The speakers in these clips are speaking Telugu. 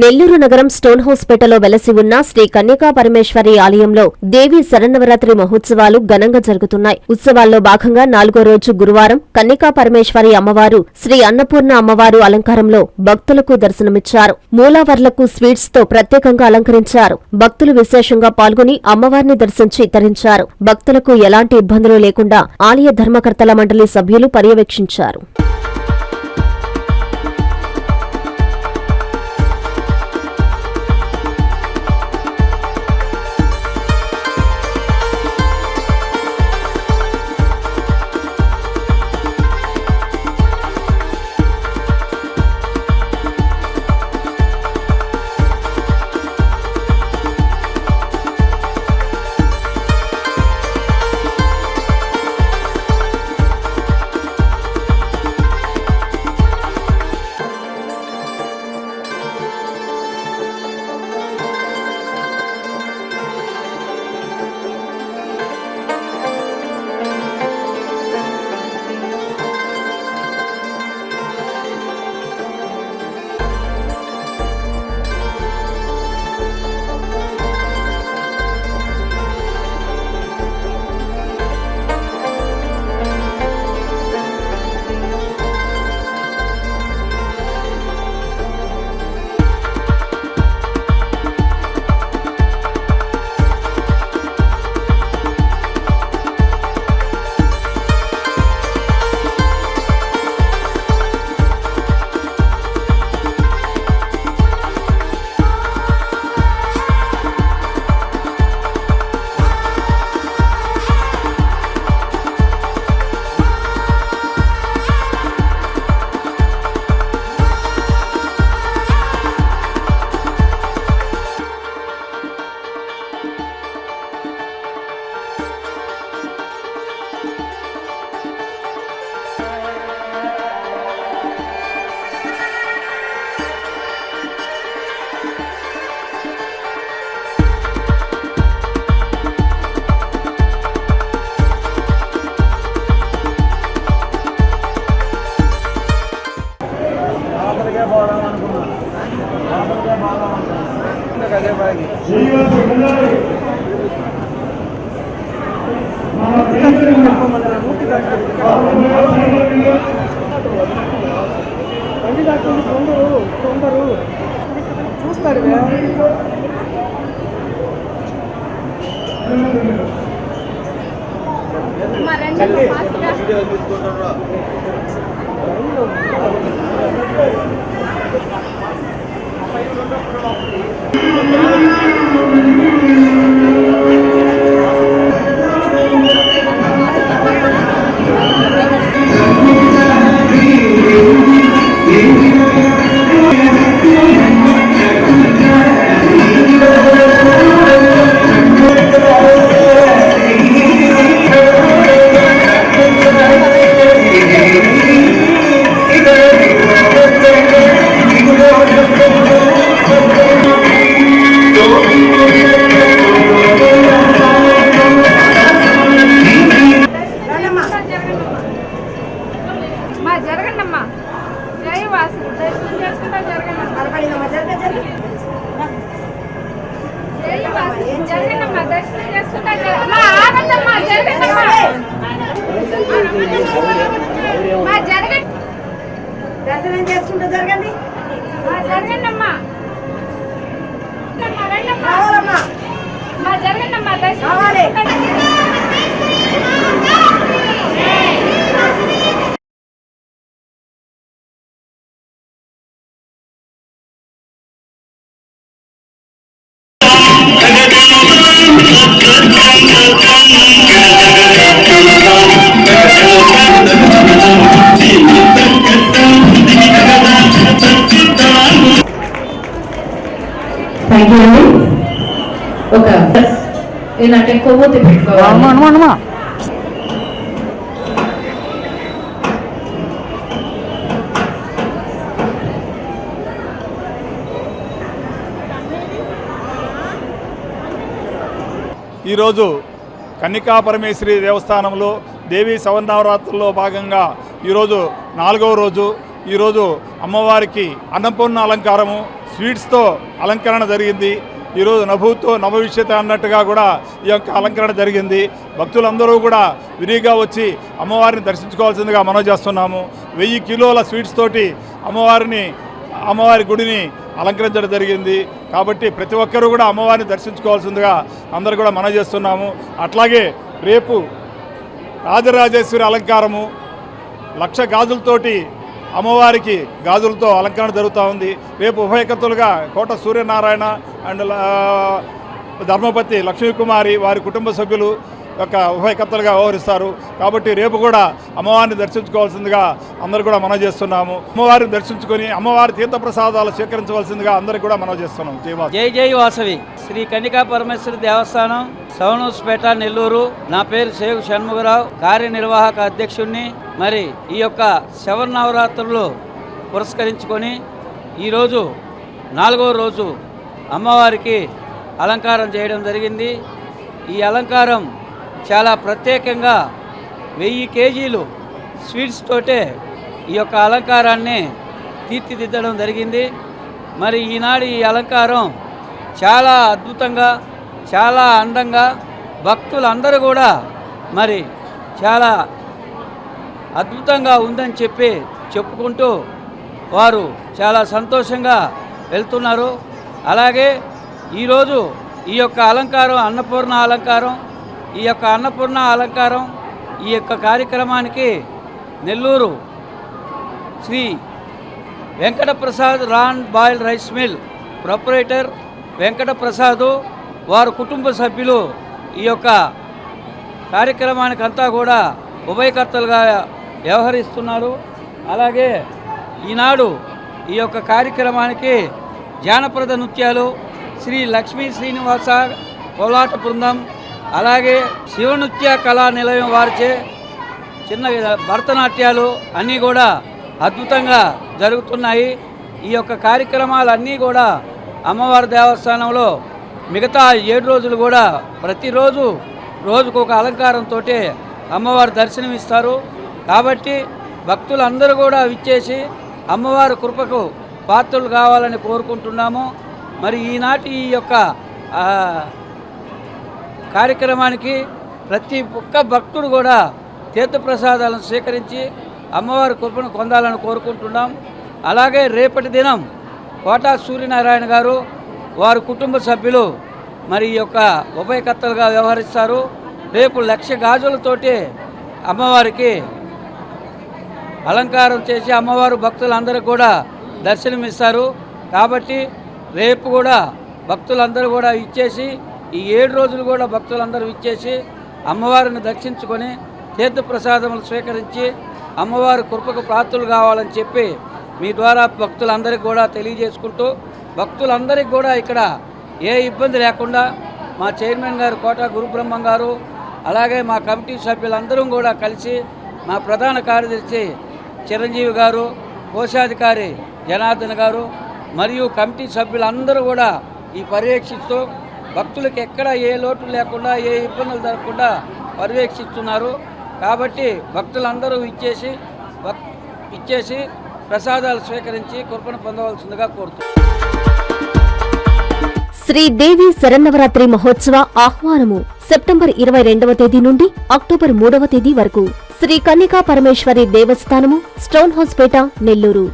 నెల్లూరు నగరం స్టోన్ హౌస్పేటలో వెలసి ఉన్న శ్రీ కన్యకా పరమేశ్వరి ఆలయంలో దేవి శరన్నవరాత్రి మహోత్సవాలు ఘనంగా జరుగుతున్నాయి. ఉత్సవాల్లో భాగంగా నాలుగో రోజు గురువారం కన్యకా పరమేశ్వరి అమ్మవారు శ్రీ అన్నపూర్ణ అమ్మవారు అలంకారంలో భక్తులకు దర్శనమిచ్చారు. మూలావర్లకు స్వీట్స్తో ప్రత్యేకంగా అలంకరించారు. భక్తులు విశేషంగా పాల్గొని అమ్మవారిని దర్శించి తరించారు. భక్తులకు ఎలాంటి ఇబ్బందులు లేకుండా ఆలయ ధర్మకర్తల మండలి సభ్యులు పర్యవేక్షించారు. బండి దాక్కుంది తొందరు తొందరు చూస్తారు మా దర్శనం చేసుకుంటూ జరగండి జరగండి అమ్మా రావాలమ్మా జరగండి అమ్మా దర్శనం రావాలి. చేసుకుంటా థ్యాంక్ యూ అండి ఒక ఏంటంటే కొవ్వొత్తి పెట్టుకోవాలి. ఈరోజు కన్నికా పరమేశ్వరి దేవస్థానంలో దేవీ శవనవరాత్రుల్లో భాగంగా ఈరోజు నాలుగవ రోజు. ఈరోజు అమ్మవారికి అన్నపూర్ణ అలంకారము స్వీట్స్తో అలంకరణ జరిగింది. ఈరోజు నభూతో నభవిష్యత అన్నట్టుగా కూడా ఈ యొక్క అలంకరణ జరిగింది. భక్తులందరూ కూడా విరిగా వచ్చి అమ్మవారిని దర్శించుకోవాల్సిందిగా మనం చేస్తున్నాము. వెయ్యి కిలోల స్వీట్స్ తోటి అమ్మవారిని అమ్మవారి గుడిని అలంకరించడం జరిగింది. కాబట్టి ప్రతి ఒక్కరూ కూడా అమ్మవారిని దర్శించుకోవాల్సిందిగా అందరూ కూడా మనం చేస్తున్నాము. అట్లాగే రేపు రాజరాజేశ్వరి అలంకారము లక్ష గాజులతోటి అమ్మవారికి గాజులతో అలంకరణ జరుగుతూ ఉంది. రేపు ఉభయకర్తలుగా కోట సూర్యనారాయణ అండ్ లా- ధర్మపతి లక్ష్మీకుమారి వారి కుటుంబ సభ్యులు యొక్క ఉభయకర్తలుగా వ్యవహరిస్తారు. కాబట్టి రేపు కూడా అమ్మవారిని దర్శించుకోవాల్సిందిగా అందరూ కూడా మనవి చేస్తున్నాము. అమ్మవారిని దర్శించుకొని అమ్మవారి తీర్థప్రసాదాలు స్వీకరించవలసిందిగా అందరికీ కూడా మనవి చేస్తున్నాం జై జై వాసవి. శ్రీ కన్నికా పరమేశ్వరి దేవస్థానం సవనూస్పేట నెల్లూరు. నా పేరు శేఖ్ షణ్ముఖరావు కార్యనిర్వాహక అధ్యక్షుణ్ణి. మరి ఈ యొక్క శవన్నవరాత్రులు పురస్కరించుకొని ఈరోజు నాలుగవ రోజు అమ్మవారికి అలంకారం చేయడం జరిగింది. ఈ అలంకారం చాలా ప్రత్యేకంగా వెయ్యి కేజీలు స్వీట్స్ తోటే ఈ యొక్క అలంకారాన్ని తీర్చిదిద్దడం జరిగింది. మరి ఈనాడు ఈ అలంకారం చాలా అద్భుతంగా చాలా అందంగా భక్తులందరూ కూడా మరి చాలా అద్భుతంగా ఉందని చెప్పి చెప్పుకుంటూ వారు చాలా సంతోషంగా వెళ్తున్నారు. అలాగే ఈరోజు ఈ యొక్క అలంకారం అన్నపూర్ణ అలంకారం ఈ యొక్క అన్నపూర్ణ అలంకారం ఈ యొక్క కార్యక్రమానికి నెల్లూరు శ్రీ వెంకటప్రసాద్ రాన్ boil rice mill proprietor Venkataprasad వారి కుటుంబ సభ్యులు ఈ యొక్క కార్యక్రమానికి అంతా కూడా ఉభయకర్తలుగా వ్యవహరిస్తున్నారు. అలాగే ఈనాడు ఈ యొక్క కార్యక్రమానికి జానప్రద నృత్యాలు శ్రీ లక్ష్మీ శ్రీనివాస కోలాట బృందం అలాగే శివనృత్య కళా నిలయం వారిచే చిన్న భరతనాట్యాలు అన్నీ కూడా అద్భుతంగా జరుగుతున్నాయి. ఈ యొక్క కార్యక్రమాలన్నీ కూడా అమ్మవారి దేవస్థానంలో మిగతా ఏడు రోజులు కూడా ప్రతిరోజు రోజుకు ఒక అలంకారంతో అమ్మవారి దర్శనం ఇస్తారు కాబట్టి భక్తులందరూ కూడా విచ్చేసి అమ్మవారి కృపకు పాత్రలు కావాలని కోరుకుంటున్నాము. మరి ఈనాటి ఈ యొక్క కార్యక్రమానికి ప్రతి ఒక్క భక్తుడు కూడా తీర్థప్రసాదాలను స్వీకరించి అమ్మవారి కృపను పొందాలని కోరుకుంటున్నాం. అలాగే రేపటి దినం కోటా సూర్యనారాయణ గారు వారి కుటుంబ సభ్యులు మరి ఈ యొక్క ఉభయకర్తలుగా వ్యవహరిస్తారు. రేపు లక్ష గాజులతోటి అమ్మవారికి అలంకారం చేసి అమ్మవారు భక్తులందరూ కూడా దర్శనమిస్తారు. కాబట్టి రేపు కూడా భక్తులందరూ కూడా ఇచ్చేసి ఈ ఏడు రోజులు కూడా భక్తులందరూ ఇచ్చేసి అమ్మవారిని దర్శించుకొని తీర్థప్రసాదములు స్వీకరించి అమ్మవారి కృపకు ప్రాప్తులు కావాలని చెప్పి మీ ద్వారా భక్తులందరికీ కూడా తెలియజేసుకుంటూ భక్తులందరికీ కూడా ఇక్కడ ఏ ఇబ్బంది లేకుండా మా చైర్మన్ గారు కోట గురుబ్రహ్మం గారు అలాగే మా కమిటీ సభ్యులందరం కూడా కలిసి మా ప్రధాన కార్యదర్శి చిరంజీవి గారు కోశాధికారి జనార్దన్ గారు మరియు కమిటీ సభ్యులందరూ కూడా ఈ పర్యవేక్షిస్తూ భక్తులకు ఎక్కడ ఏ లోటు లేకుండా ఏ ఇబ్బందులు జరగకుండా పర్యవేక్షిస్తున్నారు. కాబట్టి భక్తులందరూ ఇచ్చేసి ఇచ్చేసి ప్రసాదాలు స్వీకరించి కృపను పొందవలసిందిగా కోరుతున్నాను శ్రీదేవి శరన్నవరాత్రి మహోత్సవ ఆహ్వానము సెప్టెంబర్ ఇరవై రెండవ తేదీ నుండి అక్టోబర్ మూడవ తేదీ వరకు. శ్రీ కన్నికా పరమేశ్వరి దేవస్థానము స్టోన్ హౌస్పేట నెల్లూరు.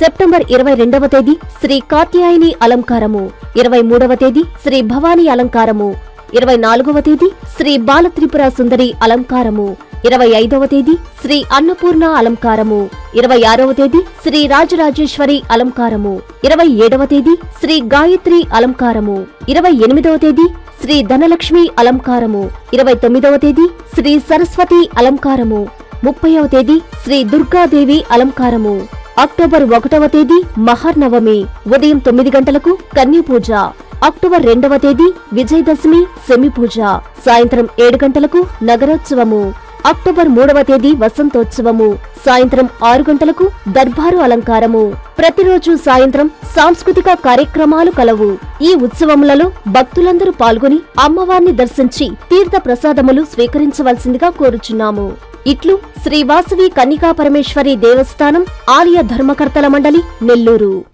సెప్టెంబర్ ఇరవై రెండవ తేదీ శ్రీ కాత్యాయని అలంకారము. ఇరవై మూడవ తేదీ శ్రీ భవానీ అలంకారము. ఇరవై నాలుగవ తేదీ శ్రీ బాలత్రిపుర సుందరి అలంకారము. ఇరవై ఐదవ తేదీ శ్రీ అన్నపూర్ణ అలంకారము. ఇరవై ఆరవ తేదీ శ్రీ రాజరాజేశ్వరి అలంకారము. ఇరవై ఏడవ తేదీ శ్రీ గాయత్రి అలంకారము. ఇరవై ఎనిమిదవ తేదీ శ్రీ ధనలక్ష్మి అలంకారము. ఇరవై తొమ్మిదవ తేదీ శ్రీ సరస్వతి అలంకారము. ముప్పైవ తేదీ శ్రీ దుర్గాదేవి అలంకారము. అక్టోబర్ ఒకటవ తేదీ మహర్నవమి. ఉదయం తొమ్మిది గంటలకు కన్యపూజ. అక్టోబర్ రెండవ తేదీ విజయదశమి సెమిపూజ. సాయంత్రం ఏడు గంటలకు నగరోత్సవము. అక్టోబర్ మూడవ తేదీ వసంతోత్సవము. సాయంత్రం ఆరు గంటలకు దర్బారు అలంకారము. ప్రతిరోజు సాయంత్రం సాంస్కృతిక కార్యక్రమాలు కలవు. ఈ ఉత్సవములలో భక్తులందరూ పాల్గొని అమ్మవారిని దర్శించి తీర్థ ప్రసాదములు స్వీకరించవలసిందిగా కోరుచున్నాము. ఇట్లు శ్రీవాసవి కన్నికా పరమేశ్వరి దేవస్థానం ఆలయ ధర్మకర్తల మండలి నెల్లూరు.